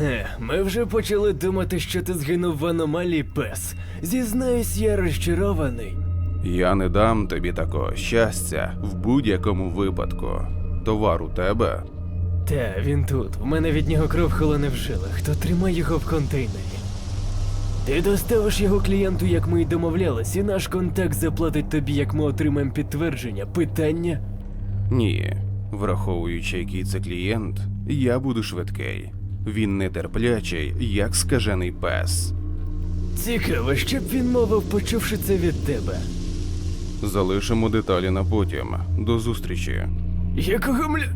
Хе, ми вже почали думати, що ти згинув в аномалії пес. Зізнаюсь, я розчарований. Я не дам тобі такого щастя в будь-якому випадку. Товар у тебе. Та, він тут. В мене від нього кров холоне в жилах. Хто тримає його в контейнері? Ти доставиш його клієнту, як ми й домовлялись, і наш контакт заплатить тобі, як ми отримаємо підтвердження. Питання? Ні. Враховуючи, який це клієнт, я буду швидкий. Він нетерплячий, як скажений пес. Цікаво, що б він мовив, почувши це від тебе. Залишимо деталі на потім. До зустрічі. Якого мля.